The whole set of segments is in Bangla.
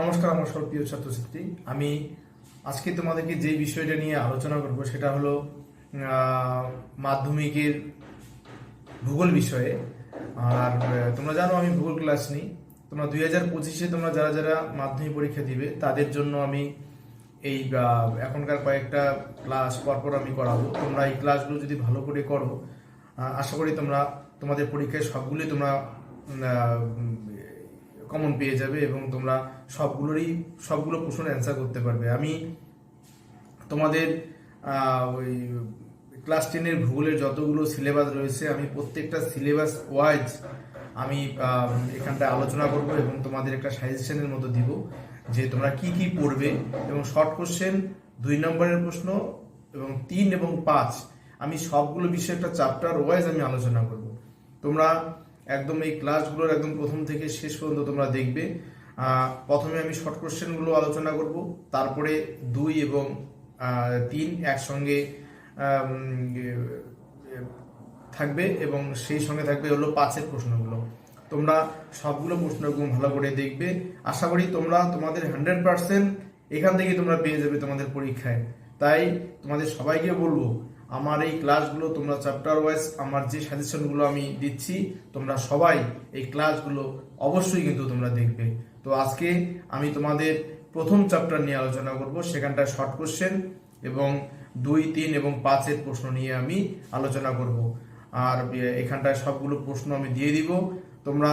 নমস্কার, আমার সব প্রিয় ছাত্রছাত্রী। আমি আজকে তোমাদেরকে যে বিষয়টা নিয়ে আলোচনা করব সেটা হলো মাধ্যমিকের ভূগোল বিষয়ে। আর তোমরা জানো আমি ভূগোল ক্লাস নিই। তোমরা দুই হাজার পঁচিশে তোমরা যারা যারা মাধ্যমিক পরীক্ষা দিবে, তাদের জন্য আমি এই এখনকার কয়েকটা ক্লাস পরপর আমি করাবো। তোমরা এই ক্লাসগুলো যদি ভালো করে করো আশা করি তোমরা তোমাদের পরীক্ষায় সবগুলোই তোমরা কমন পেয়ে যাবে এবং তোমরা সবগুলোরই সবগুলো প্রশ্নের অ্যান্সার করতে পারবে। আমি তোমাদের ওই ক্লাস টেনের ভূগোলের যতগুলো সিলেবাস রয়েছে আমি প্রত্যেকটা সিলেবাস ওয়াইজ আমি আহ, এখানটায় আলোচনা করব এবং তোমাদের একটা সাজেশনের মতো দিব যে তোমরা কি কি পড়বে। এবং শর্ট কোশ্চেন দুই নম্বরের প্রশ্ন এবং তিন এবং পাঁচ আমি সবগুলো বিষয়ে একটা চ্যাপ্টার ওয়াইজ আমি আলোচনা করব। তোমরা একদম এই ক্লাসগুলোর একদম প্রথম থেকে শেষ পর্যন্ত তোমরা দেখবে। প্রথমে আমি শর্ট কোশ্চেনগুলো আলোচনা করব, তারপরে দুই এবং তিন একসঙ্গে থাকবে এবং সেই সঙ্গে থাকবে হলো পাঁচের প্রশ্নগুলো। তোমরা সবগুলো প্রশ্নগুলো ভালো করে দেখবে। আশা করি তোমরা তোমাদের হান্ড্রেড পার্সেন্ট এখান থেকে তোমরা পেয়ে যাবে তোমাদের পরীক্ষায়। তাই তোমাদের সবাইকে বলব, আমার এই ক্লাসগুলো তোমরা চ্যাপ্টার ওয়াইজ আমার যে সাজেশনগুলো আমি দিচ্ছি, তোমরা সবাই এই ক্লাসগুলো অবশ্যই কিন্তু তোমরা দেখবে। তো আজকে আমি তোমাদের প্রথম চ্যাপ্টার নিয়ে আলোচনা করব সেখানটায় শর্ট কোশ্চেন এবং দুই, তিন এবং পাঁচের প্রশ্ন নিয়ে আমি আলোচনা করব। আর এখানটায় সবগুলো প্রশ্ন আমি দিয়ে দিব। তোমরা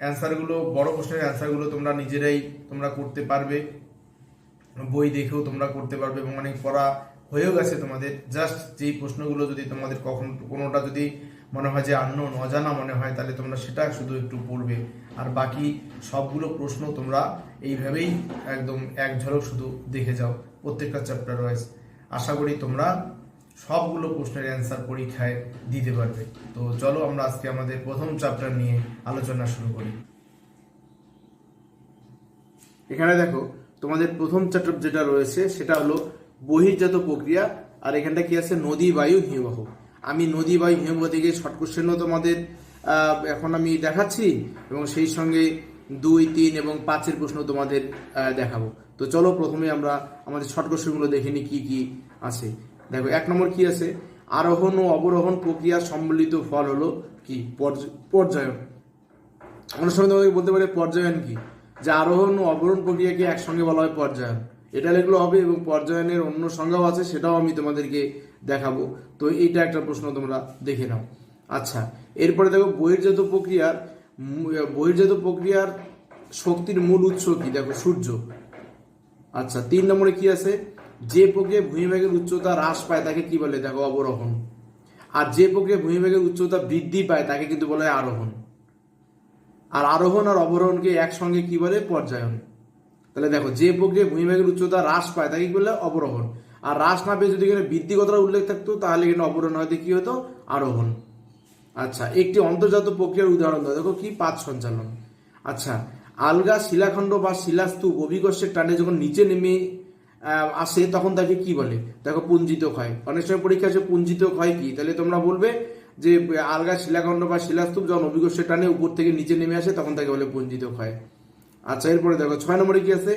অ্যান্সারগুলো বড় প্রশ্নের অ্যান্সারগুলো তোমরা নিজেরাই তোমরা করতে পারবে। বই দেখেও তোমরা করতে পারবে এবং অনেক পড়া হয়েও গেছে তোমাদের। জাস্ট যেই প্রশ্নগুলো যদি তোমাদের কখন, কোনোটা যদি মনে হয় যে আননোন অজানা মনে হয়, তাহলে তোমরা সেটা শুধু একটু পড়বে আর বাকি সবগুলো প্রশ্ন তোমরা এইভাবেই একদম এক ঝলক শুধু দেখে যাও, প্রত্যেকটা চ্যাপ্টার ওয়াইজ আশা করি তোমরা সবগুলো প্রশ্নের অ্যান্সার পরীক্ষায় দিতে পারবে। তো চলো আমরা আজকে আমাদের প্রথম চ্যাপ্টার নিয়ে আলোচনা শুরু করি। এখানে দেখো, তোমাদের প্রথম চ্যাপ্টার যেটা রয়েছে, সেটা হলো বহির্জাত প্রক্রিয়া, আর এখানটা কি আছে? নদী, বায়ু, হিমবাহ। আমি নদী বায়ু হিমবাহ থেকে শর্ট কোশ্চেনও তোমাদের এখন আমি দেখাচ্ছি এবং সেই সঙ্গে দুই, তিন এবং পাঁচের প্রশ্ন তোমাদের দেখাবো। তো চলো প্রথমে আমরা আমাদের শর্ট কোশ্চেনগুলো দেখে নিই কি কি আছে। দেখো, এক নম্বর কি আছে? আরোহণ ও অবরোহণ প্রক্রিয়া সম্মিলিত ফল হলো কি? পর্যায়ন। অনেক সময় তোমাকে বলতে পারে পর্যায়ন কি? যে আরোহণ ও অবরোহণ প্রক্রিয়াকে একসঙ্গে বলা হয় পর্যায়ন। এটা লিখলেও হবে এবং পর্যায়নের অন্য সংজ্ঞাও আছে, সেটাও আমি তোমাদেরকে দেখাবো। তো এইটা একটা প্রশ্ন তোমরা দেখে নাও। আচ্ছা এরপরে দেখো বহির্জাত প্রক্রিয়ার বহির্জাত প্রক্রিয়ার শক্তির মূল উৎস কি? দেখো সূর্য। আচ্ছা তিন নম্বরে কি আছে? যে প্রক্রিয়া ভূমিভাগের উচ্চতা হ্রাস পায় তাকে কি বলে? দেখো অবরোহণ। আর যে প্রক্রিয়া ভূমিভাগের উচ্চতা বৃদ্ধি পায় তাকে কিন্তু বলা হয় আরোহণ। আর আরোহণ আর অবরোহণকে একসঙ্গে কি বলে? পর্যায়ন। তাহলে দেখো, যে প্রক্রিয়া ভূমিভাগের উচ্চতা হ্রাস পায় তাকে কি বলে? অবরোহণ। আর হ্রাস না পেয়ে যদি এখানে বৃদ্ধি কথাটা উল্লেখ থাকতো, তাহলে এখানে অবরোহণ হয়তো কি হতো? আরোহণ। আচ্ছা একটি অন্তর্জাত প্রক্রিয়ার উদাহরণ দাও। দেখো কি পাঁচ সঞ্চালন। আচ্ছা আলগা শিলাখণ্ড বা শিলাস্তূপ অভিকর্ষের টানে যখন নিচে নেমে আসে, তখন তাকে কি বলে? দেখো, পুঞ্জিত ক্ষয়। অনেক সময় পরীক্ষা আসে পুঞ্জিত ক্ষয় কি? তাহলে তোমরা বলবে যে, আলগা শিলাখণ্ড বা শিলাস্তূপ যখন অভিকর্ষের টানে উপর থেকে নিচে নেমে আসে, তখন তাকে বলে পুঞ্জিত ক্ষয়। আচ্ছা এরপরে দেখো, ছয় নম্বরে কি আছে?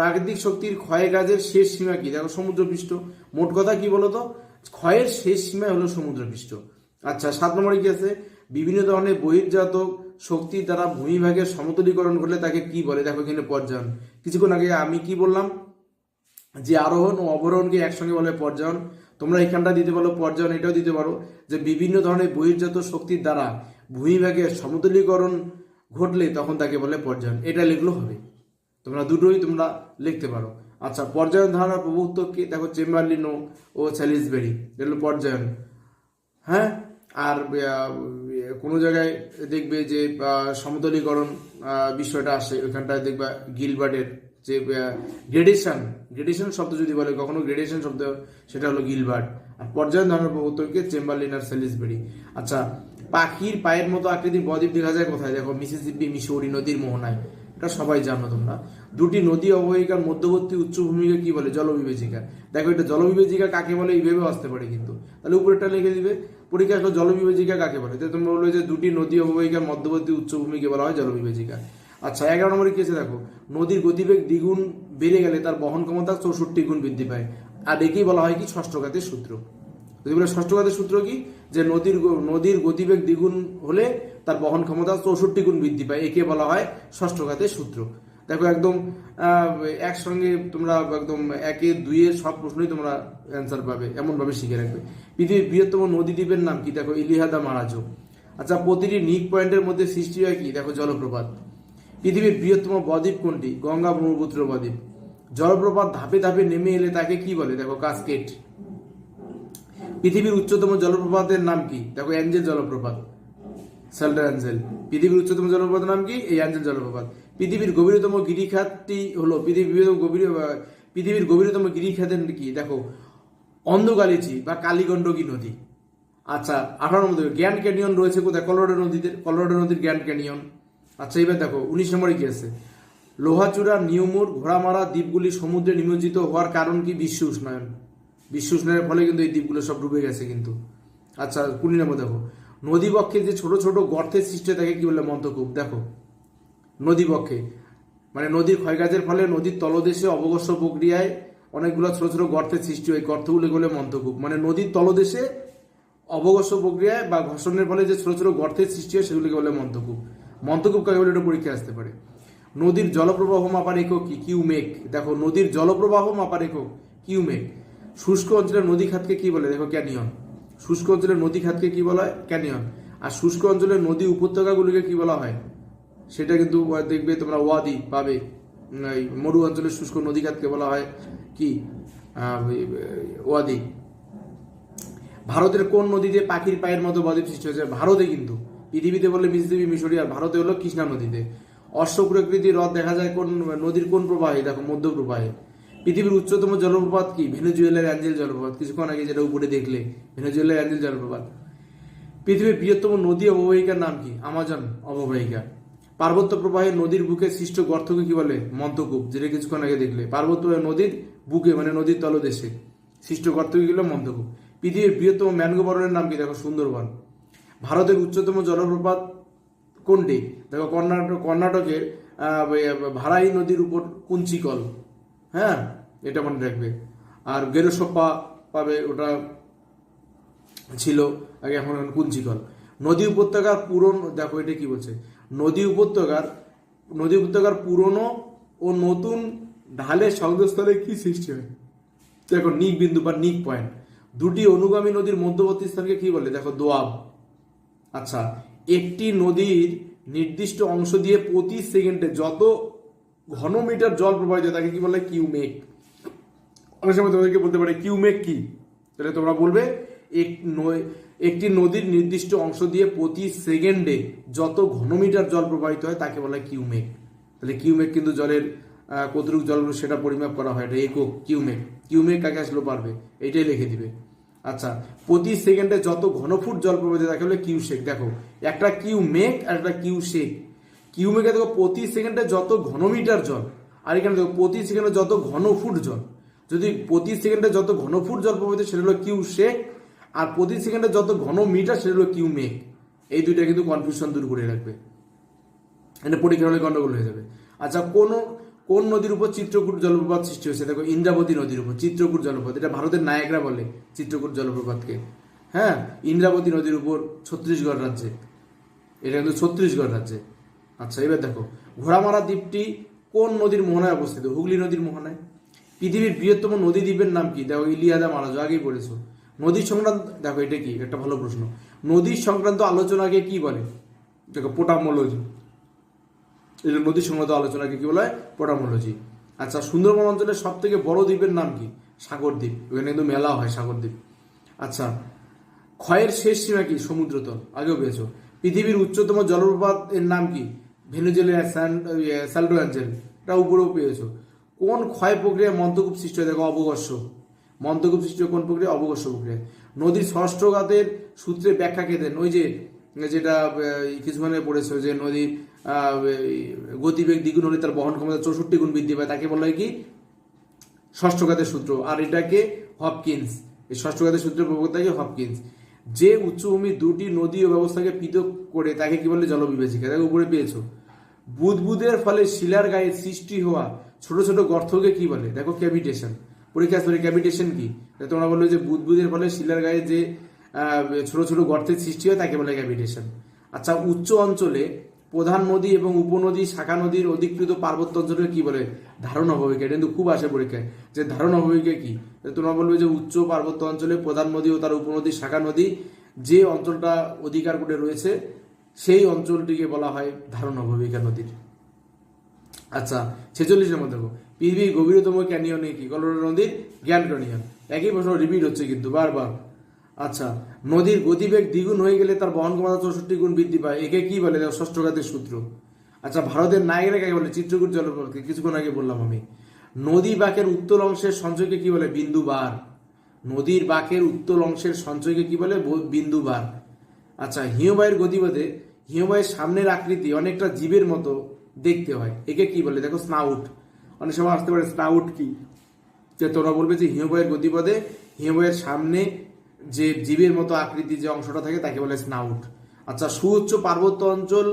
প্রাকৃতিক শক্তির ক্ষয় কাজের শেষ সীমা কি? দেখো, সমুদ্রপৃষ্ঠ। মোট কথা কি বলতো? ক্ষয়ের শেষ সীমা হলো সমুদ্রপৃষ্ঠ। আচ্ছা সাত নম্বরে কি আছে? বিভিন্ন ধরনের বহির্জাত শক্তির দ্বারা ভূমিভাগের সমতলীকরণ ঘটলে তাকে কি বলে? দেখো এখানে পর্যায়ন। কিছুক্ষণ আগে আমি কি বললাম? যে আরোহণ ও অবরোহণকে একসঙ্গে বলে পর্যায়ন। তোমরা এখানটা দিতে পারো, পর্যায়ন এটাও দিতে পারো যে বিভিন্ন ধরনের বহির্জাত শক্তির দ্বারা ভূমিভাগের সমতলীকরণ ঘটলে তখন তাকে বলে পর্যায়ন। এটা লিখলেও হবে। তোমরা দুটোই তোমরা লিখতে পারো। আচ্ছা পর্যায়ন ধারণার প্রভুত্ব কি দেখো, চেম্বারলিনো ও স্যালিসবেরি এগুলো পর্যায়ন। হ্যাঁ? আর কোনো জায়গায় দেখবে যে সমতলীকরণ বিষয়টা আসে। ওইখানটায় দেখবা গিলবার্টের যে গ্রেডেশন গ্রেডেশন শব্দ যদি বলে, কখনো গ্রেডেশন শব্দ, সেটা হলো গিলবার্ট। আর পর্যায়ন ধরনের প্রবর্তককে চেম্বারলিন আর সেলিসবেরি আচ্ছা পাখির পায়ের মতো আকৃতির বদ্বীপ দেখা যায় কোথায়? দেখো, মিসিসিপি, মিসৌরি নদীর মোহনায়। এটা সবাই জানো তোমরা। দুটি নদী অববাহিকার মধ্যবর্তী উচ্চভূমিকে কি বলে? জলবিবেচিকা। দেখো, এটা জলবিবেচিকা কাকে বলে? এইভাবেও আসতে পারে কিন্তু। তাহলে উপরেটা লিখে দিবে। পরীক্ষা আসলে জলবিবেচিকা কাকে বলে? তো তোমরা বলবে যে দুটি নদী অববাহিকার মধ্যবর্তী উচ্চভূমিকে বলা হয় জলবিবেচিকা। আচ্ছা এগারো নম্বরে কি আছে দেখো? নদীর গতিবেগ দ্বিগুণ বেড়ে গেলে তার বহন ক্ষমতা চৌষট্টি গুণ বৃদ্ধি পায়। আর একেই বলা হয় কি? ষষ্ঠঘাতের সূত্র। যদি বলে ষষ্ঠঘাতের সূত্র কি? যে নদীর নদীর গতিবেগ দ্বিগুণ হলে তার বহন ক্ষমতা চৌষট্টি গুণ বৃদ্ধি পায়, একে বলা হয় ষষ্ঠঘাতের সূত্র দেখো একদম একসঙ্গে তোমরা একদম একে দুইয়ের সব প্রশ্নই তোমরা অ্যান্সার পাবে, এমনভাবে শিখে রাখবে। পৃথিবীর বৃহত্তম নদী দ্বীপের নাম কি? দেখো ইলিহাদা মারাজো। আচ্ছা প্রতিটি নিক পয়েন্টের মধ্যে সৃষ্টি হয় কি? দেখো জলপ্রপাত। পৃথিবীর বৃহত্তম বদ্বীপ কোনটি? গঙ্গা ব্রহ্মপুত্র বদ্বীপ। জলপ্রপাত ধাপে ধাপে নেমে এলে তাকে কি বলে? দেখো কাসকেট পৃথিবীর উচ্চতম জলপ্রপাতের নাম কি? দেখো অ্যাঞ্জেল জলপ্রপাত। সেল্টার অ্যাঞ্জেল পৃথিবীর উচ্চতম জলপ্রপাতের নাম কি? এই অ্যাঞ্জেল জলপ্রপাত। পৃথিবীর গভীরতম গিরিখাতটি হলো পৃথিবীর গভীর পৃথিবীর গভীরতম গিরিখাতের কি? দেখো অন্ধকালিচি বা কালীগণ্ডকী নদী। আচ্ছা আঠারো নম্বর গ্র্যান্ড ক্যানিয়ন রয়েছে কোথায়? কলোরাডো নদীতে কলোরাডো নদীর গ্র্যান্ড ক্যানিয়ন। আচ্ছা এবার দেখো, উনিশ নম্বরে কি আছে? লোহাচূড়া নিয়মুর ঘোড়ামারা দ্বীপগুলি সমুদ্রে নিমজ্জিত হওয়ার কারণ কি? বিশ্ব উষ্ণায়ন। বিশ্ব উষ্ণায়নের ফলে কিন্তু এই দ্বীপগুলো সব ডুবে গেছে কিন্তু। আচ্ছা কুড়ি নম্বর দেখো নদীবক্ষে যে ছোট ছোট গর্তের সৃষ্টি তাকে কি বলে মন্তকূপ দেখো, নদীবক্ষে মানে নদীর ক্ষয়কাজের ফলে নদীর তলদেশে অবগস্য প্রক্রিয়ায় অনেকগুলো ছোট ছোট গর্তের সৃষ্টি হয়। গর্তগুলো বলে মন্তকূপ মানে নদীর তলদেশে অবগস্য প্রক্রিয়ায় বা ঘর্ষণের ফলে যে ছোট ছোট গর্তের সৃষ্টি হয়, সেগুলিকে বলে মন্তকূপ মন্তকূপ কাকে বলে? এটা পরীক্ষা আসতে পারে। নদীর জলপ্রবাহ মাপার একক কি? কিউমেক দেখো, নদীর জলপ্রবাহ মাপার একক কিউমেক শুষ্ক অঞ্চলের নদী খাতকে কি বলে? দেখো, ক্যানিয়ন। শুষ্ক অঞ্চলের নদী খাতকে কি বলা হয়? ক্যানিয়ন আর শুষ্ক অঞ্চলের নদী উপত্যকাগুলিকে কি বলা হয়? সেটা কিন্তু দেখবে তোমরা ওয়াদি পাবে। এই মরু অঞ্চলের শুষ্ক নদী খাতকে বলা হয় কি? ওয়াদি। ভারতের কোন নদীতে পাখির পায়ের মতো বদ্বীপ সৃষ্টি হয়েছে? ভারতে কিন্তু। পৃথিবীতে বললে মিসিসিপি, মিশরি আর ভারতে হলো কৃষ্ণা নদীতে। অশ্ব প্রকৃতির হ্রদ দেখা যায় কোন নদীর কোন প্রবাহে? দেখো মধ্য প্রবাহে পৃথিবীর উচ্চতম জলপ্রপাত কি? ভেনেজুয়েলার অ্যাঞ্জেল জলপ্রপাত। কিছুক্ষণ আগে যেটা উপরে দেখলে, ভেনেজুয়েলার অ্যাঞ্জেল জলপ্রপাত। পৃথিবীর বৃহত্তম নদী অববাহিকার নাম কি? আমাজন অববাহিকা। পার্বত্য প্রবাহে নদীর বুকে সৃষ্ট গর্তকে কি বলে? মন্তকূপ যেটা কিছুক্ষণ আগে দেখলে। পার্বত্য নদীর বুকে মানে নদীর তলদেশে সৃষ্ট গর্তকে কি বলে? মন্তকূপ পৃথিবীর বৃহত্তম ম্যানগ্রোভ নাম কি? দেখো, সুন্দরবন। ভারতের উচ্চতম জলপ্রপাত কোনটি? দেখো কর্ণাটক কর্ণাটকের ভারাই নদীর উপর কুঞ্চিকল। হ্যাঁ এটা মনে রাখবে। আর গেরোসপ্পা পাবে, ওটা ছিল আগে এখন কুঞ্চিকল। নদী উপত্যকার পুরন, দেখো এটা কি বলছে? নদী উপত্যকার নদী উপত্যকার পুরনো ও নতুন ঢালের সংযোগস্থলে কি সৃষ্টি হয়? দেখো, নিক বিন্দু বা নিক পয়েন্ট। দুটি অনুগামী নদীর মধ্যবর্তী স্থানকে কি বলে? দেখো, দোয়াব। আচ্ছা একটি নদীর নির্দিষ্ট অংশ দিয়ে প্রতি সেকেন্ডে যত ঘনমিটার জল প্রবাহিত তাকে কি বলে? কিউমেক। অনেক সময় তোমাদেরকে বলতে পারে, কিউমেক কি? তাহলে তোমরা বলবে, এক একটি নদীর নির্দিষ্ট অংশ দিয়ে প্রতি সেকেন্ডে যত ঘনমিটার জল প্রবাহিত হয়, তাকে বলা হয় কিউমেক। তাহলে কিউমেক কিন্তু জলের কতটুকু জল সেটা পরিমাপ করা হয়, এটা একক, কিউমেক। কিউমেক কাকে আসলেও পারবে? এটাই লিখে দিবে। আচ্ছা প্রতি সেকেন্ডে যত ঘনফুট জল প্রবাহিত তাকে বলে কিউসেক দেখো, একটা কিউমেক আর একটা কিউসেক কিউমেকে দেখো? প্রতি সেকেন্ডে যত ঘনমিটার জল, আর এখানে দেখো, প্রতি সেকেন্ডে যত ঘন ফুট জল, যদি প্রতি সেকেন্ডে যত ঘনফুট জল প্রবাহিত সেটা হলো কিউ শেক আর প্রতি সেকেন্ডে যত ঘন মিটার সেটা হলো কিউ মেক। এই দুইটা কিন্তু কনফিউশন দূর করে রাখবে। এটা পরীক্ষা হলে গন্ডগোল হয়ে যাবে। আচ্ছা কোন কোন নদীর উপর চিত্রকূট জলপ্রপাত সৃষ্টি হয়েছে? দেখো, ইন্দ্রাবতী নদীর উপর, চিত্রকূট জলপ্রপাত। এটা ভারতের নায়করা বলে চিত্রকূট জলপ্রপাতকে। হ্যাঁ ইন্দ্রাবতী নদীর উপর ছত্তিশগড় রাজ্যে। এটা কিন্তু ছত্তিশগড় রাজ্যে। আচ্ছা এবার দেখো, ঘোড়ামারা দ্বীপটি কোন নদীর মোহনায় অবস্থিত? হুগলি নদীর মোহনায়। পৃথিবীর বৃহত্তম নদী দ্বীপের নাম কি? দেখো, ইলিয়াদা মারাজ আগেই পড়েছো নদী সংক্রান্ত, দেখো, এটা কি? একটা ভালো প্রশ্ন। নদী সংক্রান্ত আলোচনাকে কি বলে? দেখো, পোটামোলজি। এটা নদী সংক্রান্ত আলোচনাকে কি বলা? পোটামোলজি। আচ্ছা সুন্দরবন অঞ্চলের সব থেকে বড় দ্বীপের নাম কি? সাগর দ্বীপ। ওখানে কিন্তু মেলা হয়, সাগর দ্বীপ। আচ্ছা ক্ষয়ের শেষ সীমা কি? সমুদ্রতল। আগেও পেয়েছ। পৃথিবীর উচ্চতম জলপ্রপাত এর নাম কি? ভেনেজুয়েলার স্যাল্ডো অ্যাঞ্জেল এটা উপরেও পেয়েছ কোন ক্ষয় প্রক্রিয়ায় মন্তকূপ সৃষ্টি হয়? দেখো অবগর্ষ মন্তকূপ সৃষ্টি কোন প্রক্রিয়া অবগর্ষ প্রক্রিয়া নদীর ষষ্ঠঘাতের সূত্রে ব্যাখ্যা কে দেন? ওই যে, যেটা কিছুক্ষণে পড়েছে যে নদীর গতিবেগ দ্বিগুণ হলে তার বহন ক্ষমতা চৌষট্টি গুণ বৃদ্ধি পায়। তাকে বলা হয় কি? ষষ্ঠঘাতের সূত্র। আর এটাকে হপকিন্স। এই ষষ্ঠঘাতের সূত্রের প্রবক্তাকে হপকিন্স। যে উচ্চভূমি দুটি নদী ও ব্যবস্থাকে পৃথক করে, তাকে কি বলে? জলবিভাজিকা। তাকে উপরে পেয়েছ। বুদবুদের ফলে শিলার গায়ে সৃষ্টি হওয়া ছোট ছোট গর্তকে কি বলে? দেখো ক্যাভিটেশন। পরীক্ষা স্তরে ক্যাভিটেশন কি? তোমরা বলল যে বুদবুদের ফলে শিলার গায়ে যে ছোট ছোট গর্তের সৃষ্টি হয়, তাকে বলে ক্যাভিটেশন। আচ্ছা উচ্চ অঞ্চলে প্রধান নদী এবং উপনদী, শাখা নদীর অধিকৃত পার্বত্য অঞ্চলকে কি বলে? ধারণা ভূমিকা এটা কিন্তু খুব আসে পরীক্ষায়। যে ধারণা ভূমিকা কি? তোমরা বলবে যে উচ্চ পার্বত্য অঞ্চলে প্রধান নদী ও তার উপনদী, শাখা নদী যে অঞ্চলটা অধিকার করে রয়েছে সেই অঞ্চলটিকে বলা হয় ধারণা ভূমিকা নদীর। আচ্ছা ছেচল্লিশ নম্বর দেখো। পৃথিবীর গভীরতম ক্যানিয়নে কি? কলোরাডো নদীর গ্র্যান্ড ক্যানিয়ন। একই প্রশ্ন রিপিট হচ্ছে কিন্তু বারবার। আচ্ছা নদীর গতিবেগ দ্বিগুণ হয়ে গেলে তার বহন ক্ষমতা চৌষট্টি গুণ বৃদ্ধি পায়। একে কি বলে? ষষ্ঠ ঘাতের সূত্র। আচ্ছা ভারতের নায়করা কাকে বলে? চিত্রকূট জলপ্রপাতকে। কিছুক্ষণ আগে বললাম আমি। নদী বাঁকের উত্তর অংশের সঞ্চয়কে কি বলে? বিন্দু বার নদীর বাঁকের উত্তর অংশের সঞ্চয়কে কি বলে? বিন্দু বার আচ্ছা হিমবাহের গতিপথে হিমবাহের সামনের আকৃতি অনেকটা জীবের মতো দেখতে হয়। একে কি বলে? দেখো, স্নাউট। অনেক সময় আসতে পারে, স্নাউট কি? যে তোমরা বলবে যে হিমবাহের গতিপথে হিমবাহের সামনে যে জীবের মতো আকৃতি যে অংশটা থাকে, তাকে বলে স্নাউট। আচ্ছা সুউচ্চ পার্বত্য অঞ্চল,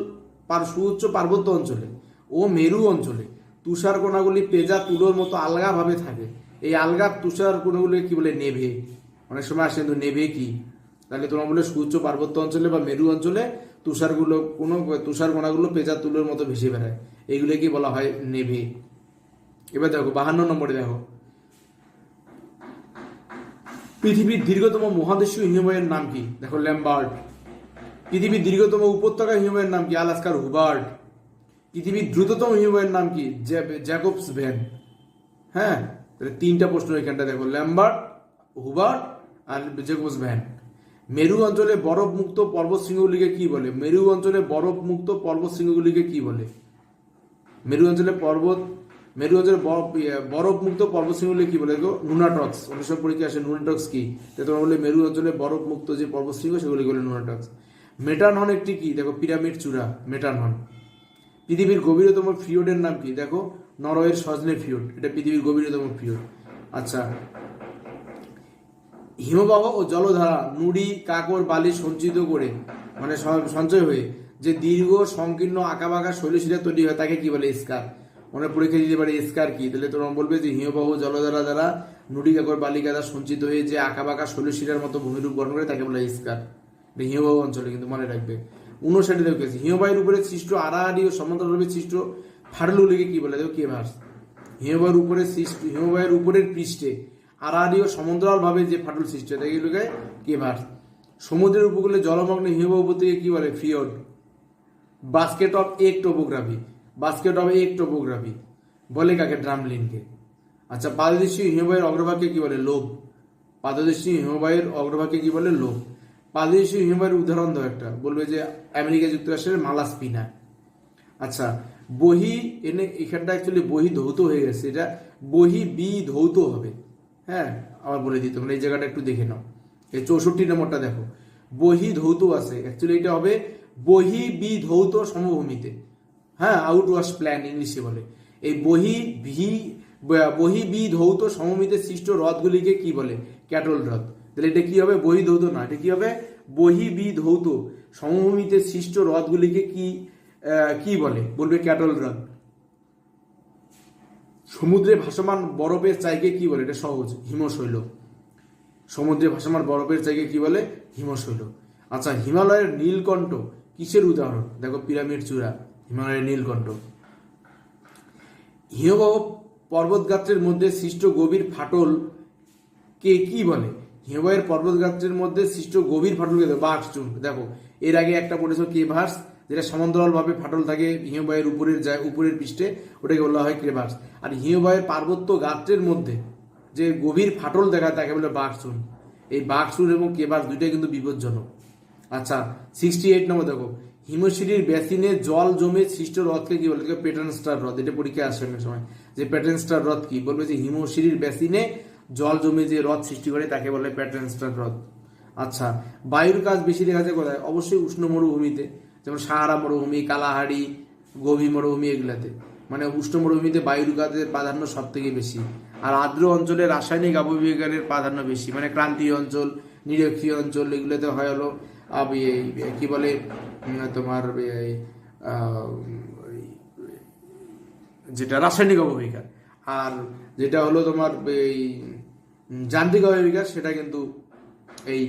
পার, সুউচ্চ পার্বত্য অঞ্চলে ও মেরু অঞ্চলে তুষার কোনাগুলি পেজা তুলোর মতো আলগাভাবে থাকে। এই আলগা তুষার কোনাগুলি কি বলে? নেভে। অনেক সময় আসে কিন্তু নেভে কি? তাহলে তোমরা বলে সুউচ্চ পার্বত্য অঞ্চলে বা মেরু অঞ্চলে তুষারগুলো, কোনো তুষার কোনাগুলো পেজা তুলোর মতো ভেসে বেড়ায়। এইগুলোকে বলা হয় নেভি। এবার দেখো, বাহান্ন নম্বরে দেখো। পৃথিবীর দীর্ঘতম মহাদেশীয় হিমবাহের নাম কি? দেখো ল্যাম্বার্ট পৃথিবীর দীর্ঘতম উপত্যকা হিমবাহের নাম কি? আলাস্কার হুবার্ট। পৃথিবীর দ্রুততম হিমবাহের নাম কি? Jakobshavn. হ্যাঁ? তাহলে তিনটা প্রশ্ন এখানটা দেখো, ল্যাম্বার্ট, হুবার্ট আর জ্যাকবস ভ্যান। মেরু অঞ্চলে বরফ মুক্ত পর্বত শৃঙ্গগুলিকে কি বলে? মেরু অঞ্চলে বরফ মুক্ত পর্বত শৃঙ্গগুলিকে কি বলে? মেরু অঞ্চলে পর্বত মেরু অঞ্চলে বরফ ইয়ে, মুক্ত পর্বত শৃঙ্গগুলি কি বলে? নুনাটক্স। অনেক সময় পরীক্ষা আসে নুনাটক্স কি? তোমরা বলে মেরু অঞ্চলে বরফ মুক্ত যে পর্বত শৃঙ্গ সেগুলি বলে? নুনাটক্স। মেটানহন একটি কি? দেখো পিরামিড চূড়া মেটানহন। পৃথিবীর গভীরতম ফিওর্ডের নাম কি? দেখো নরওয়ের সজনে ফিওর্ড এটা পৃথিবীর গভীরতম ফিওর্ড আচ্ছা হিমবাহ ও জলধারা নুড়ি কাকর বালি সঞ্চিত করে মানে সঞ্চয় হয়ে যে দীর্ঘ, সংকীর্ণ, আঁকাবাঁকা শৈলশিলা তৈরি হয়, তাকে কি বলে স্কার? মনে পরীক্ষা দিতে পারে স্কার কি? তাহলে তোমরা বলবে যে হিমবাহ জলধারা দ্বারা নুড়ি কাকর বালি কাদা সঞ্চিত হয়ে যে আঁকাবাঁকা শৈলশিলার মতো ভূমিরূপ গঠন করে তাকে বলে স্কার। হিমবাহ অঞ্চলে কিন্তু মনে রাখবে। উনষাটে দেখেছি হিমবাহের উপরে সৃষ্ট আড়াআড়ি ও সমান্তরালভাবে সৃষ্ট ফাটলগুলিকে কি বলে? দেখো কেভার্স হিমবাহের উপরে সৃষ্ট, হিমবাহের উপরের পৃষ্ঠে আড়াআড়ি ও সমান্তরাল ভাবে যে ফাটল সৃষ্টি হয় এগুলোকে কেভার্স সমুদ্রের উপকূলে জলমগ্ন হিমবাহ উপত্যকা কি বলে? Fjord basket of egg topography. Basket of egg topography. বলে কাকে? ড্রামলিনকে। আচ্ছা পাদদেশীয় হিমবাহের অগ্রভাগকে কি বলে? লোভ পাদদেশীয় হিমবাহের অগ্রভাগকে কি বলে? লোভ পাদদেশীয় হিমবাহের উদাহরণ দাও একটা। বলবে যে আমেরিকা যুক্তরাষ্ট্রের মালাস্পিনা। আচ্ছা বহি এনে এখানটা অ্যাকচুয়ালি বহি ধৌত হয়ে গেছে। এটা বহি বি ধৌত হবে। হ্যাঁ আবার বলে দিই তোমরা এই জায়গাটা একটু দেখে নাও। এই চৌষট্টি নম্বরটা দেখো। বহি ধৌত আছে। অ্যাকচুয়ালি এটা হবে বহি বি ধৌত সমভূমিতে। হ্যাঁ আউট ওয়াশ প্ল্যান ইংলিশে বলে। এই বহি ভি, বহি বি ধৌত সমভূমিতে সৃষ্ট হ্রদগুলিকে কি বলে? ক্যাটল হ্রদ। তাহলে এটা কি হবে? বহি ধৌত না, এটা কি হবে? বহি বি ধৌত সমভূমিতে সৃষ্ট হ্রদগুলিকে কি কি বলে? বলবে ক্যাটল হ্রদ। সমুদ্রে ভাসমান বরফের চাইকে কি বলে? এটা সহজ হিমশৈল সমুদ্রে ভাসমান বরফের চাইকে কি বলে? হিমশৈল আচ্ছা হিমালয়ের নীলকণ্ঠ কিসের উদাহরণ? দেখো, পিরামিড চূড়া, হিমালয়ের নীলকণ্ঠ। হিমবাহ পর্বতগাত্রের মধ্যে সৃষ্ট গভীর ফাটল কে কি বলে? হিমবাহের পর্বতগাত্রের মধ্যে সৃষ্ট গভীর ফাটলকে বাঘ চুন। দেখো, এর আগে একটা পড়েছ কে কেভার্স যেটা সমান্তরাল ভাবে ফাটল থাকে হিমবাহের উপরের যায়, উপরের পৃষ্ঠে, ওটাকে বলা হয় ক্রেভার্স আর হিমবাহের পার্বত্য গাত্রের মধ্যে যে গভীর ফাটল দেখা তাকে বলে বাঘসুন এই বাঘ চুন এবং কেভার্স দুইটাই কিন্তু বিপজ্জনক। আচ্ছা সিক্সটি এইট নম্বর দেখো। হিমশিরির ব্যাসিনে জল জমে সৃষ্ট হ্রদকে কি বলে? প্যাটার্ন স্টার হ্রদ এটা পরীক্ষায় আসে অনেক সময়। যে প্যাটার্ন স্টার হ্রদ কি? বলবে যে হিমশিরির ব্যাসিনে জল জমে যে হ্রদ সৃষ্টি করে, তাকে বলে প্যাটার্ন স্টার হ্রদ আচ্ছা বায়ুর কাজ বেশি দেখা যায় কোথায়? অবশ্যই উষ্ণ মরুভূমিতে। যেমন সাহারা মরুভূমি, কালাহাড়ি গভীর মরুভূমি এগুলাতে। মানে উষ্ণ মরুভূমিতে বায়ুর কাজের প্রাধান্য সব থেকে বেশি। আর আর্দ্র অঞ্চলে রাসায়নিক আবহবিজ্ঞানের প্রাধান্য বেশি। মানে ক্রান্তীয় অঞ্চল, নিরক্ষীয় অঞ্চল এগুলোতে হয় হলো কি বলে তোমার যেটা রাসায়নিক অববাহিকা আর যেটা হলো তোমার এই যান্ত্রিক অববাহিকা সেটা কিন্তু এই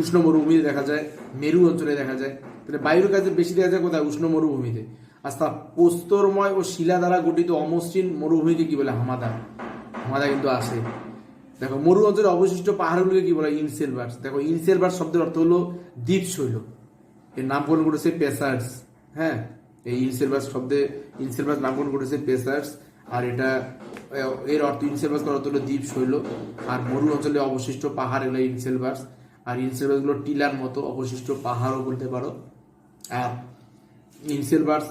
উষ্ণ মরুভূমিতে দেখা যায়, মেরু অঞ্চলে দেখা যায়। তাহলে বায়ুর কাছে বেশি দেখা যায় কোথায়? উষ্ণ মরুভূমিতে। আস্তা প্রস্তরময় ও শিলা দ্বারা গঠিত অমসৃণ মরুভূমিকে কি বলে? হামাদা। হামাদা কিন্তু আসে দেখো, মরু অঞ্চলের অবশিষ্ট পাহাড়গুলিকে কি বলে? ইনসেলভার্স। দেখো, ইনসেলভার্স শব্দের অর্থ হলো দ্বীপ শৈল এর নামকরণ করেছে পেসার্স। হ্যাঁ এই ইনসেলভার্স শব্দে ইনসেলভার্স নামকরণ করেছে পেসার্স। আর এটা এর অর্থ ইনসেলভার্স অর্থ হলো দ্বীপ শৈল আর মরু অঞ্চলে অবশিষ্ট পাহাড় এগুলো ইনসেলভার্স। আর ইনসেলভার্সগুলো টিলার মতো অবশিষ্ট পাহাড়ও বলতে পারো। আর ইনসেলভার্স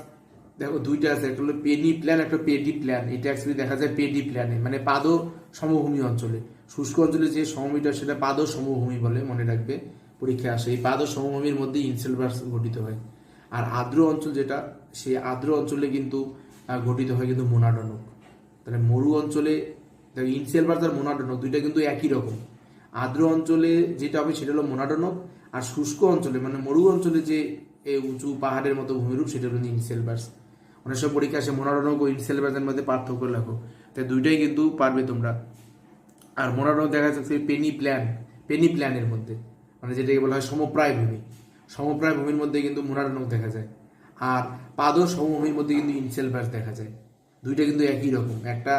দেখো দুইটা আছে, একটা হলো পেনি প্ল্যান, একটা পেডি প্ল্যান। এটা অ্যাকচুয়ালি দেখা যায় পেডি প্ল্যানে মানে পাদ সমভূমি অঞ্চলে। শুষ্ক অঞ্চলে যে সমভূমিটা, সেটা পাদ সমভূমি বলে মনে রাখবে পরীক্ষায় আসে। এই পাদ সমভূমির মধ্যে ইনসেলভার্স গঠিত হয়। আর আর্দ্র অঞ্চল যেটা, সেই আর্দ্র অঞ্চলে কিন্তু গঠিত হয় কিন্তু মোনাডনক। তাহলে মরু অঞ্চলে, দেখো ইনসেলভার্স আর মোনাডনক, দুইটা কিন্তু একই রকম। আর্দ্র অঞ্চলে যেটা হবে সেটা হলো মোনাডনক আর শুষ্ক অঞ্চলে মানে মরু অঞ্চলে যে উঁচু পাহাড়ের মতো ভূমিরূপ সেটা হলো ইনসেলভার্স অনেক সময় পরীক্ষা আসে মোনাডনক ও ইনসেলভার্সের মধ্যে পার্থক্য লেখো। তাই দুইটাই কিন্তু পারবে তোমরা। আর মোনাডনক দেখা যাচ্ছে পেনি প্ল্যান পেনি প্ল্যানের মধ্যে মানে যেটাকে বলা হয় সমপ্রায় ভূমি সমপ্রায় ভূমির মধ্যে কিন্তু মোনাডনক দেখা যায়। আর পাদ সমভূমির মধ্যে কিন্তু ইনসেলভার্স দেখা যায়। দুইটা কিন্তু একই রকম। একটা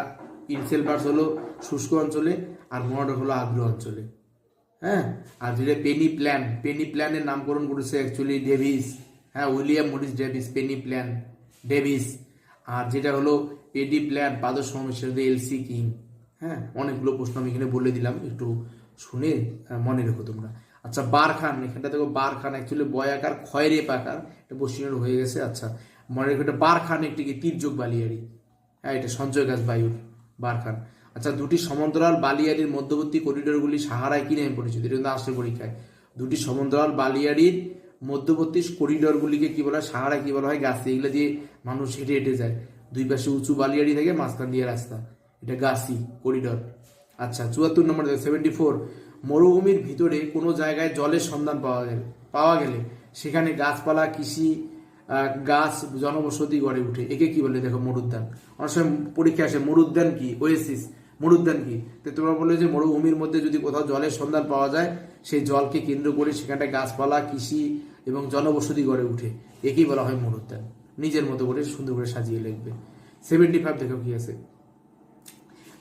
ইনসেলভার্স হলো শুষ্ক অঞ্চলে আর মোনাডক হলো আর্দ্র অঞ্চলে। হ্যাঁ? আর যেটা পেনি প্ল্যান পেনি প্ল্যানের নামকরণ করেছে অ্যাকচুয়ালি ডেভিস হ্যাঁ William Morris Davis peneplain Davis আর যেটা হলো পেডি প্ল্যান পাদর সমস্যা এলসি কিং হ্যাঁ অনেকগুলো প্রশ্ন আমি এখানে বলে দিলাম, একটু শুনে মনে রেখো তোমরা। আচ্ছা বারখান, এখানটা দেখো বারখান অ্যাকচুয়ালি বয়াকার ক্ষয়ের পাকার এটা পশ্চিমের হয়ে গেছে আচ্ছা। মনে রেখো এটা বারখান একটি কি তীর্যক বালিয়ারি। হ্যাঁ এটা সঞ্চয় গাছ বায়ুর বারখান। আচ্ছা দুটি সমান্তরাল বালিয়ারির মধ্যবর্তী করিডোরগুলি সাহারায় কি নামে পরিচিত? এটা কিন্তু পরীক্ষায়। দুটি সমান্তরাল বালিয়ারির মধ্যবর্তী করিডোরগুলিকে কি বলা হয়? সাহারায় কি বলা হয়? গাছে এগুলো দিয়ে মানুষ হেঁটে হেঁটে যায়। দুই পাশে উঁচু বালিয়ারি থাকে, মাঝখান দিয়ে রাস্তা। এটা গাছি করিডোর আচ্ছা চুয়াত্তর নম্বর সেভেন্টি ফোর মরুভূমির ভিতরে কোনো জায়গায় জলের সন্ধান পাওয়া গেলে পাওয়া গেলে সেখানে গাছপালা, কৃষি গাছ, জনবসতি গড়ে উঠে একে কি বলে? দেখো, মরুদ্যান। অনেক সময় পরীক্ষা আসে, মরুদ্যান কি? ওয়েসিস মরুদ্যান কি তো তোমরা বললে যে মরুভূমির মধ্যে যদি কোথাও জলের সন্ধান পাওয়া যায়, সেই জলকে কেন্দ্র করে সেখানটা গাছপালা, কৃষি এবং জনবসতি গড়ে উঠে একেই বলা হয় মরুদ্যান। নিজের মতো করে, সুন্দর করে সাজিয়ে লিখবে। সেভেন্টি ফাইভ দেখো কি আছে।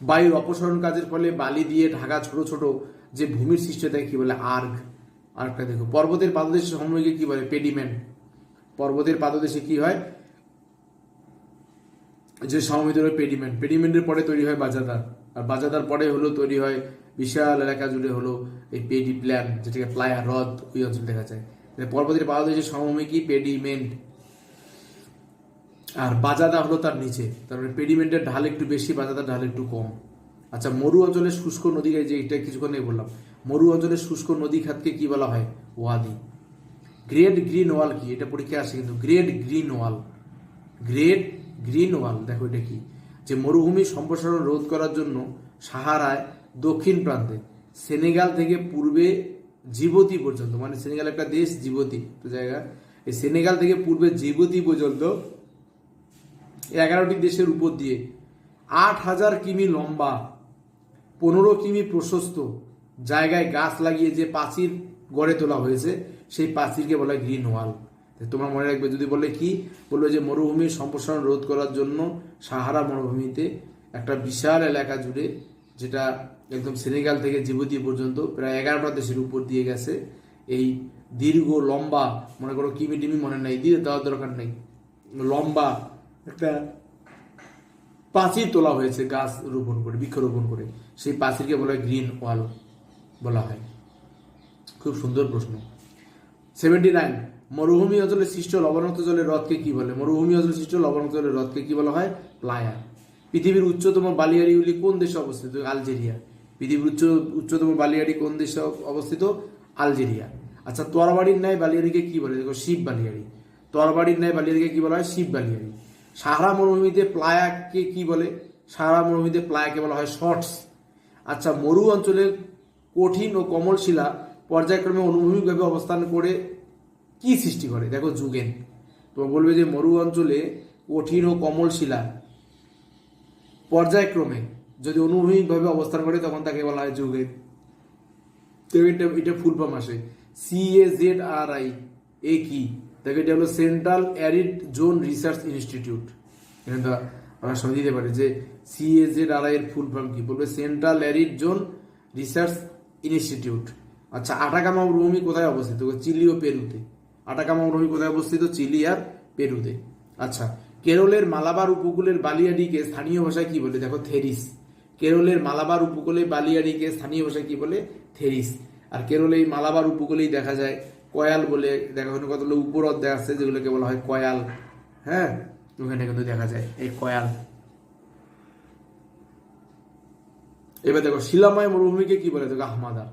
বায়ুর অপসারণ কাজের ফলে বালি দিয়ে ঢাকা ছোট ছোট যে ভূমির সৃষ্টি তাকে কি বলে? আর্গ আরেকটা দেখো। পর্বতের পাদদেশে সময়কে কি বলে? পেডিমেন্ট। পর্বতের পাদদেশে কি হয়? যে সমমিত পেডিমেন্ট। পেডিমেন্টের পরে তৈরি হয় বাজাদার আর বাজাদার পরে হলো তৈরি হয় বিশাল এলাকা জুড়ে হলো এই পেডি প্ল্যান, যেটাকে প্লায়া হ্রদ ওই অঞ্চল দেখা যায়। পর্বতের পাদদেশে সমভূমি কি পেডিমেন্ট। আর বাজাদা হলো তার নিচে তারপরে পেডিমেন্টের ঢাল একটু বেশি বাজাদার ঢাল একটু কম। আচ্ছা মরু অঞ্চলের শুষ্ক নদী যে এটা কিছুক্ষণ বললাম, মরু অঞ্চলের শুষ্ক নদী খাতকে কি বলা হয়? ওয়াদি গ্রেট গ্রিন ওয়াল কি? এটা পরীক্ষায় আসে কিন্তু Great Green Wall Great Green Wall দেখো এটা কি? যে মরুভূমি সম্প্রসারণ রোধ করার জন্য সাহারায় দক্ষিণ প্রান্তে, সেনেগাল থেকে পূর্বে জিবতি পর্যন্ত মানে সেনেগাল একটা দেশ জিবতি একটা জায়গা, এই সেনেগাল থেকে পূর্বে জিবতি পর্যন্ত এগারোটি দেশের উপর দিয়ে আট হাজার কিমি লম্বা, পনেরো কিমি প্রশস্ত জায়গায় গাছ লাগিয়ে যে প্রাচীর গড়ে তোলা হয়েছে, সেই প্রাচীরকে বলা হয় গ্রিন ওয়াল। তোমরা মনে রাখবে, যদি বলে কি? বলবে যে মরুভূমির সম্প্রসারণ রোধ করার জন্য সাহারা মরুভূমিতে একটা বিশাল এলাকা জুড়ে, যেটা একদম সেনেগাল থেকে জিবুতি পর্যন্ত প্রায় এগারোটা দেশের উপর দিয়ে গেছে, এই দীর্ঘ, লম্বা, মনে করো কিমি টিমি মনে নাই দিয়ে দেওয়ার দরকার নেই, লম্বা একটা প্রাচীর তোলা হয়েছে গাছ রোপণ করে, বৃক্ষরোপণ করে, সেই প্রাচীরকে বলা হয় গ্রিন ওয়াল বলা হয়। খুব সুন্দর প্রশ্ন। সেভেন্টি নাইন মরুভূমি অঞ্চলে সৃষ্ট লবণাক্ত জলের হ্রদকে কি বলে? মরুভূমি অঞ্চলে সৃষ্ট লবণাক্ত জলের হ্রদকে কি বলা হয়? প্লায়া। পৃথিবীর উচ্চতম বালিয়াড়িগুলি কোন দেশে অবস্থিত? আলজেরিয়া। পৃথিবীর উচ্চ, উচ্চতম বালিয়াড়ি কোন দেশে অবস্থিত? আলজেরিয়া। আচ্ছা তোয়ারবাড়ির ন্যায় বালিয়াড়িকে কি বলে? দেখো, শিব বালিয়াড়ি। তোয়ারবাড়ির ন্যায় বালিয়াড়িকে কি বলা হয়? শিব বালিয়াড়ি। সাহারা মরুভূমিতে প্লায়াকে কি বলে? সাহারা মরুভূমিতে প্লায়াকে বলা হয় শর্টস। আচ্ছা মরু অঞ্চলে কঠিন ও কোমল শিলা পর্যায়ক্রমে অনুভূমিকভাবে অবস্থান করে কি সৃষ্টি করে? দেখো যুগেন। তো বলবে যে মরু অঞ্চলে কঠিন ও কমল শিলা। পর্যায়ক্রমে যদি অনুভূমিকভাবে অবস্থান করে, তখন তাকে বলা হয় যুগে তো এটা এটা ফুল ফর্ম আসে। C A Z R I এ কি? দেখো এটা হলো Central Arid Zone Research Institute আমরা সবাই দিতে পারি যে C A Z R I এর ফুল ফর্ম কি? বলবে Central Arid Zone Research Institute আচ্ছা আটাকামা মরুভূমি কোথায় অবস্থিত? চিলি ও পেরুতে। আটাকামা মরুভূমি কোথায় অবস্থিত চিলি আর পেরুতে। আচ্ছা কেরলের মালাবার উপকূলের বালিয়াডিকে স্থানীয় ভাষায় কি বলে? দেখো, থেরিস। কেরলের মালাবার উপকূলে বালিয়াডিকে স্থানীয় ভাষায় কি বলে? থেরিস। আর কেরলে এই মালাবার উপকূলেই দেখা যায় কয়াল বলে দেখা হয় কতগুলো উপরদ দেখা আছে যেগুলোকে বলা হয় কয়াল। হ্যাঁ ওখানে কিন্তু দেখা যায় এই কয়াল। এবার দেখো, শিলাময় মরুভূমিকে কি বলে? দেখো, আহমাদা।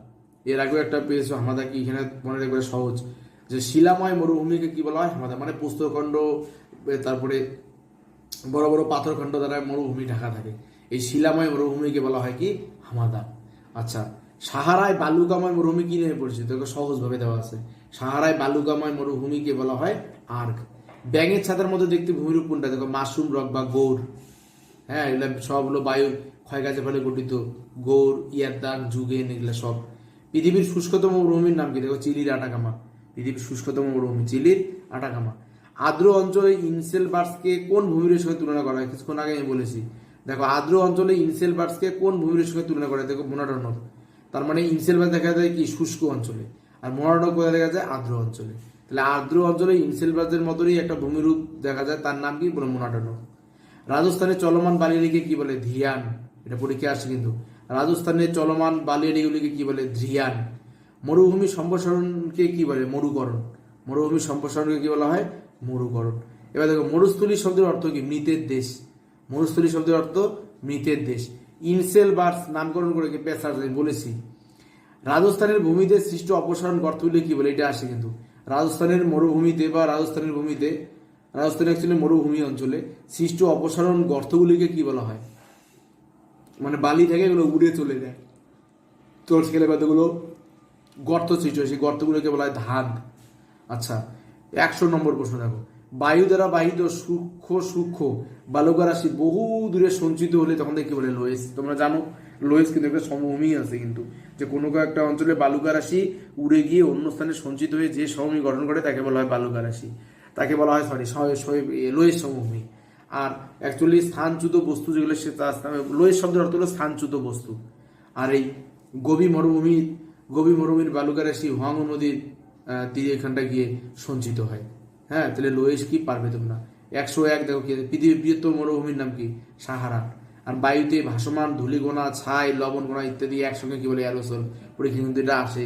এর আগেও একটা পেয়েছ, আহমাদা কি? এখানে মনে রাখবে সহজ। যে শিলাময় মরুভূমিকে কি বলা হয়? আহমাদা মানে প্রস্তরখণ্ড এ, তারপরে বড় বড় পাথরখণ্ড দ্বারা মরুভূমি ঢাকা থাকে। এই শিলাময় মরুভূমিকে বলা হয় কি? হামাদা। আচ্ছা সাহারায় বালুকাময় মরুভূমি কি নিয়ে পরিচিত? সহজভাবে দেওয়া আছে। সাহারায় বালুকাময় মরুভূমিকে বলা হয় আর্ক ব্যাঙের ছাতার মধ্যে দেখতে ভূমিরূপ কোনটা? দেখো মাশরুম রক বা গৌর। হ্যাঁ এগুলো সব হলো বায়ু ক্ষয়গাছের ফলে গঠিত। গৌর ইয়ারদাগ যুগেন এগুলো সব। পৃথিবীর শুষ্কতম মরুভূমির নাম কি? দেখো চিলির আটাকামা পৃথিবীর শুষ্কতম মরুভূমি, চিলির আটাকামা আর্দ্র অঞ্চলে ইনসেল বার্ডসকে কোন ভূমির সঙ্গে তুলনা করা হয়? কিছুক্ষণ আগে আমি বলেছি। দেখো, আর্দ্র অঞ্চলে ইনসেল বার্ডসকে কোন ভূমির সঙ্গে তুলনা করা হয়? দেখো মোনাডনক তার মানে ইনসেল বার্ড দেখা যায় কি? শুষ্ক অঞ্চলে। আর মোনাডনক কোথায় দেখা যায়? আর্দ্র অঞ্চলে। তাহলে আর্দ্র অঞ্চলে ইনসেল বার্ডের মতোই একটা ভূমিরূপ দেখা যায়, তার নাম কি? বলে মোনাডনক রাজস্থানের চলমান বালিয়াড়িকে কি বলে? ধিয়ান। এটা পরীক্ষা আসছে কিন্তু? রাজস্থানের চলমান বালিয়াড়িগুলিকে কি বলে? ধ্রিয়ান মরুভূমি সম্প্রসারণকে কি বলে? মরুকরণ। মরুভূমি সম্প্রসারণকে কি বলা হয়? মরুকরণ। এবার দেখো, মরুস্থলী শব্দের অর্থ কি? মৃতের দেশ। মরুস্থলী শব্দের অর্থ মৃতের দেশ। ইনসেল বার্স নামকরণ করে পেশার বলেছি। রাজস্থানের ভূমিতে সৃষ্ট অপসারণ গর্তগুলি কি বলে? এটা আসে কিন্তু। রাজস্থানের মরুভূমিতে বা রাজস্থানের ভূমিতে রাজস্থানের অ্যাকচুয়ালি মরুভূমি অঞ্চলে সৃষ্ট অপসারণ গর্তগুলিকে কি বলা হয়? মানে বালি থেকে এগুলো উড়ে চলে যায়। সেখানে বাদগুলো গর্ত সৃষ্টি হয় সেই গর্তগুলোকে বলা হয় ধান। আচ্ছা একশো নম্বর প্রশ্ন দেখো। বায়ু দ্বারা বাহিত সূক্ষ্ম সূক্ষ্ম বালুকা রাশি বহু দূরে সঞ্চিত হলে তখন দেখি বলে? লোয়েস। তোমরা জানো, লোয়েস কিন্তু একটা সমভূমি আছে কিন্তু। যে কোনো একটা অঞ্চলে বালুকা রাশি উড়ে গিয়ে অন্য স্থানে সঞ্চিত হয়ে যে সমভূমি গঠন করে তাকে বলা হয় বালুকা রাশি তাকে বলা হয় সরি লোয়েস সমভূমি। আর অ্যাকচুয়ালি স্থানচ্যুত বস্তু যেগুলো সে লোয়েস শব্দের অর্থ হলো স্থানচ্যুত বস্তু। আর এই গভীর মরুভূমি গভীর মরুভূমির বালুকা রাশি হুয়াং নদীর তীরে এখানটা গিয়ে সঞ্চিত হয়। হ্যাঁ তাহলে লোয়েস কি পারবে তোমরা? একশো এক দেখো কি, পৃথিবীর বৃহত্তম মরুভূমির নাম কি? সাহারা। আর বায়ুতে ভাসমান ধূলিকণা, ছাই লবণ গোনা ইত্যাদি একসঙ্গে কি বলে অ্যারোসল? পরীক্ষা কিন্তু আসে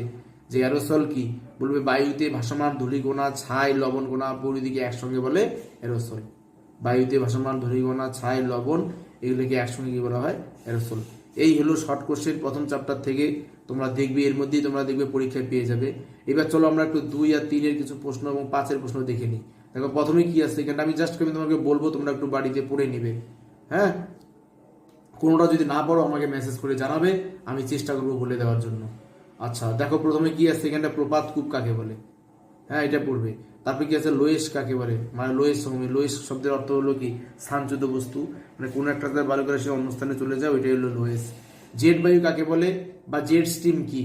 যে অ্যারোসল কি? বলবে বায়ুতে ভাসমান ধূলিকণা, ছাই, লবণকণা পরিদিকে একসঙ্গে বলে অ্যারোসল। বায়ুতে ভাসমান ধূলিকণা, ছাই, লবণ এগুলোকে একসঙ্গে কি বলা হয়? অ্যারোসল। এই হলো শর্ট কোর্সের প্রথম চ্যাপ্টার থেকে। তোমরা দেখবে, এর মধ্যেই তোমরা দেখবে পরীক্ষায় পেয়ে যাবে। এবার চলো আমরা একটু দুই আর তিনের কিছু প্রশ্ন এবং পাঁচের প্রশ্ন দেখে নিই। দেখো প্রথমে কি আছে এখানটা আমি জাস্ট আমি তোমাকে বলব, তোমরা একটু বাড়িতে পড়ে নিবে। হ্যাঁ? কোনোটা যদি না পড়ো আমাকে মেসেজ করে জানাবে। আমি চেষ্টা করব বলে দেওয়ার জন্য। আচ্ছা দেখো, প্রথমে কি আছে এখানটা প্রপাত কূপ কাকে বলে? হ্যাঁ এটা পড়বে। তারপরে কি আছে? লোয়েস কাকে বলে? মানে লোয়েস সময় লোয়েস শব্দের অর্থ হলো কি? স্থানচ্যুত বস্তু। মানে কোনো একটা বালুকা রাশি অন্য স্থানে চলে যায়, ওইটাই হলো লোয়েস জেট বায়ু কাকে বলে? বা জেট স্টিম কি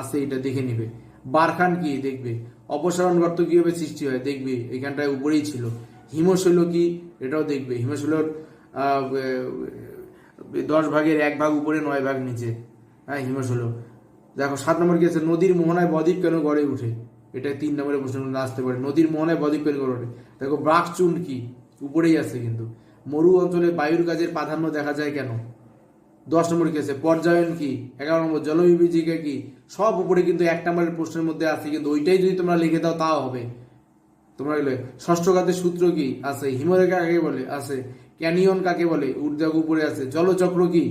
আছে এটা দেখে নেবে। বারখান কি দেখবে? অপসারণ গর্ত কীভাবে সৃষ্টি হয় দেখবে, এখানটায় উপরেই ছিল। হিমশৈল কি এটাও দেখবে। হিমশৈলর দশ ভাগের এক ভাগ উপরে, নয় ভাগ নিচে। হ্যাঁ হিমশৈল। দেখো, সাত নম্বর কি আছে? নদীর মোহনায় বদ্বীপ কেন গড়ে উঠে? এটা তিন নম্বরের প্রশ্ন আসতে পারে। নদীর মোহনায় বদ্বীপ কেন গড়ে ওঠে? দেখো, ব্রাকচুন্ড কি? উপরেই আছে কিন্তু। মরু অঞ্চলে বায়ুর কাজের প্রাধান্য দেখা যায় কেন? দশ নম্বর কি আছে পর্যায়ন কি? এগারো নম্বর, জলবিভাজিকা কি? সব উপরে কিন্তু এক নম্বরের প্রশ্নের মধ্যে আছে, কিন্তু ওইটাই যদি তোমরা লিখে দাও, তাও হবে। তোমরা গেলে ষষ্ঠ ঘাতের সূত্র কি? আছে। হিমরেখা কাকে বলে? আছে। ক্যানিয়ন কাকে বলে? উর্জাগ উপরে আছে। জলচক্র কি?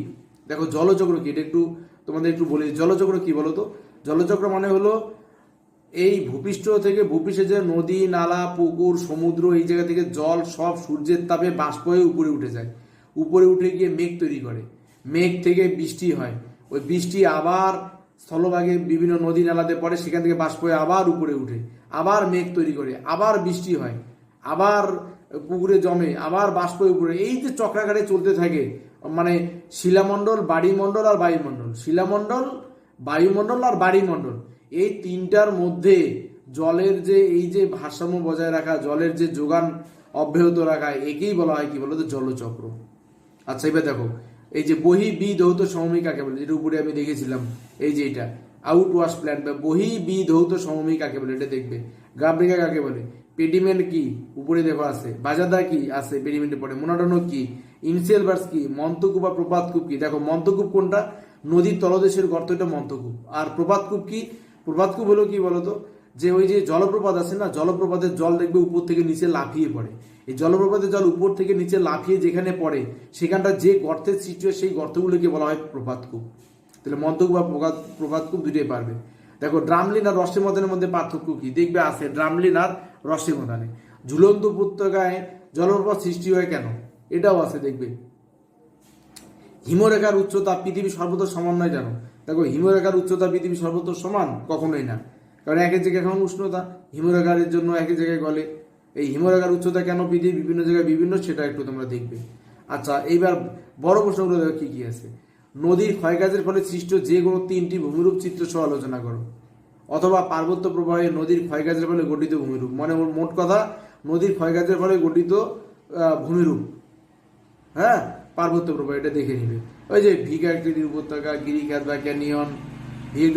দেখো, জলচক্র কি? এটা একটু তোমাদের একটু বলি। জলচক্র কি বলো তো? জলচক্র মানে হলো এই ভূপৃষ্ঠ থেকে ভূপৃষ্ঠে যে নদী, নালা, পুকুর, সমুদ্র, এই জায়গা থেকে জল সব সূর্যের তাপে বাষ্প হয়ে উপরে উঠে যায়। উপরে উঠে গিয়ে মেঘ তৈরি করে। মেঘ থেকে বৃষ্টি হয়। ওই বৃষ্টি আবার স্থলভাগে বিভিন্ন নদী নালাতে পড়ে, সেখান থেকে বাষ্প হয়ে আবার উপরে উঠে, আবার মেঘ তৈরি করে, আবার বৃষ্টি হয়, আবার পুকুরে জমে, আবার বাষ্প উপরে এই যে চক্রাকারে চলতে থাকে মানে শিলামণ্ডল, বাড়িমণ্ডল আর বায়ুমণ্ডল, শিলামণ্ডল, বায়ুমণ্ডল আর বাড়িমণ্ডল, এই তিনটার মধ্যে জলের যে এই যে ভারসাম্য বজায় রাখা, জলের যে যোগান অব্যাহত রাখা, একেই বলা হয় কি বলতো, জলচক্র। আচ্ছা এবার দেখো এই যে বহি বি ধৌত সমভূমি কাকে বলে, যেটা উপরে আমি দেখেছিলাম, এই যে এটা আউট ওয়াশ প্ল্যান্ট বা বহি বি ধৌত সমভূমি কাকে বলে, এটা দেখবে। গাবরেখা কাকে বলে? পেডিমেন্ট কি? উপরে দেখো আছে। বাজাদা কি? আছে পেডিমেন্টে পড়ে। মোনাডনো কি? ইনসেলভার্স কি? মন্তকূপ বা প্রপাতকূপ কি? দেখো মন্তকূপ কোনটা? নদীর তলদেশের গর্ত এটা মন্তকূপ আর প্রপাতকূপ কি? প্রপাতকূপ হলো কি বলতো? যে ওই যে জলপ্রপাত আছে না, জলপ্রপাতের জল দেখবে উপর থেকে নিচে লাফিয়ে পড়ে। এই জলপ্রপাতের জল উপর থেকে নিচে লাফিয়ে যেখানে পড়ে, সেখানটা যে গর্তের সৃষ্টি হয় সেই গর্তগুলোকে বলা হয় প্রপাতকূপ। তাহলে মন্তকূপ বা প্রপাত- প্রপাতকূপ দুটোই পারবে। দেখো, ড্রামলিন আর রসে মধ্যে পার্থক্য কি? দেখবে আছে ড্রামলিন আর রসে মদানে। ঝুলন্ত উপত্যকায় জলপ্রপাত সৃষ্টি হয় কেন? এটাও আছে, দেখবে। হিমরেখার উচ্চতা পৃথিবী সর্বত্র সমান নয় জানো? দেখো, হিমরেখার উচ্চতা পৃথিবী সর্বত্র সমান কখনোই না। কারণ একের জায়গায় এখন উষ্ণতা, হিমরেখার জন্য একই জায়গায় গলে। এই হিমরেখার উচ্চতা কেন পৃথিবী বিভিন্ন জায়গায় বিভিন্ন, সেটা একটু তোমরা দেখবে। আচ্ছা এইবার বড় প্রশ্নগুলো দেখো, কি কি আছে? নদীর ক্ষয়কাজের ফলে সৃষ্ট যে কোনো তিনটি ভূমিরূপ চিত্র সহ আলোচনা করো। অথবা পার্বত্য প্রবাহে নদীর ক্ষয়কাজের ফলে গঠিত ভূমিরূপ। মানে মোট কথা, নদীর ক্ষয়কাজের ফলে গঠিত ভূমিরূপ। হ্যাঁ? পার্বত্য প্রবাহ, এটা দেখে নিবে। ওই যে ভিগাকৃতির উপত্যকা, গিরিখাত বা ক্যানিয়ন ভিড়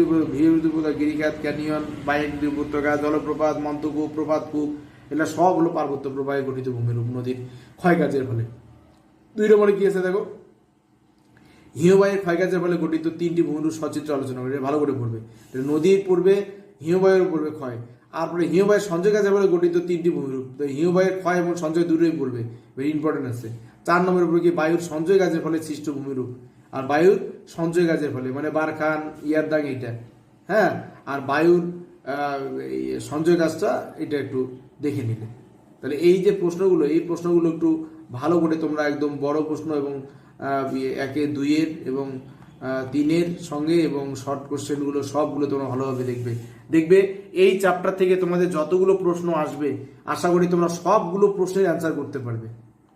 উপত্যকা গিরিখাত, ক্যানিয়ন বাইকৃতির উপত্যকা, জলপ্রপাত মন্তকূপ প্রপাতকূপ এগুলো সব হলো পার্বত্য প্রবাহে গঠিত ভূমিরূপ নদীর ক্ষয়কাজের ফলে। দুই নম্বরে কি আছে দেখো? হিমবাহের ক্ষয়কাজের ফলে গঠিত তিনটি ভূমিরূপ সচিত্র আলোচনা করে এটা ভালো করে পড়বে। নদীর পূর্বে, হিমবাহের পূর্বে ক্ষয়। আর পরে হিমবাহের সঞ্চয় কাজের ফলে গঠিত তিনটি ভূমিরূপ তো হিমবাহের ক্ষয় এবং সঞ্চয় দুটোই পড়বে ভেরি ইম্পর্টেন্ট আছে। চার নম্বরের উপরে কি বায়ুর সঞ্চয় কাজের ফলে সৃষ্ট ভূমিরূপ আর বায়ুর সঞ্চয় কাজের ফলে মানে বারখান, ইয়ারদাং এইটা। হ্যাঁ? আর বায়ুর সঞ্চয় কাজটা এটা একটু দেখে নিলে। তাহলে এই যে প্রশ্নগুলো এই প্রশ্নগুলো একটু ভালো করে তোমরা একদম বড় প্রশ্ন এবং ইয়ে, একে দুইয়ের এবং তিনের সঙ্গে এবং শর্ট কোশ্চেনগুলো সবগুলো তোমরা ভালোভাবে দেখবে। দেখবে এই চ্যাপ্টার থেকে তোমাদের যতগুলো প্রশ্ন আসবে আশা করি তোমরা সবগুলো প্রশ্নের অ্যান্সার করতে পারবে।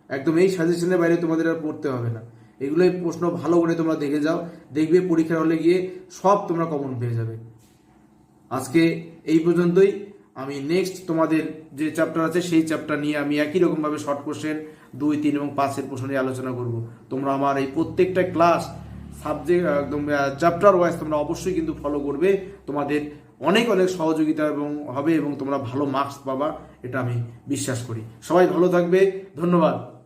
একদম এই সাজেশনের বাইরে তোমাদের আর পড়তে হবে না। এগুলোই প্রশ্ন ভালো করে তোমরা দেখে যাও দেখবে পরীক্ষার হলে গিয়ে সব তোমরা কমন পেয়ে যাবে। আজকে এই পর্যন্তই। আমি নেক্সট তোমাদের যে চ্যাপ্টার আছে, সেই চ্যাপ্টার নিয়ে আমি একই রকমভাবে শর্ট কোশ্চেন দুই, তিন এবং পাঁচের প্রশ্ন নিয়ে আলোচনা করব। তোমরা আমার এই প্রত্যেকটা ক্লাস সাবজেক্ট একদম চ্যাপ্টার ওয়াইজ তোমরা অবশ্যই কিন্তু ফলো করবে। তোমাদের অনেক অনেক সহযোগিতা এবং হবে এবং তোমরা ভালো মার্কস পাবা, এটা আমি বিশ্বাস করি। সবাই ভালো থাকবে। ধন্যবাদ।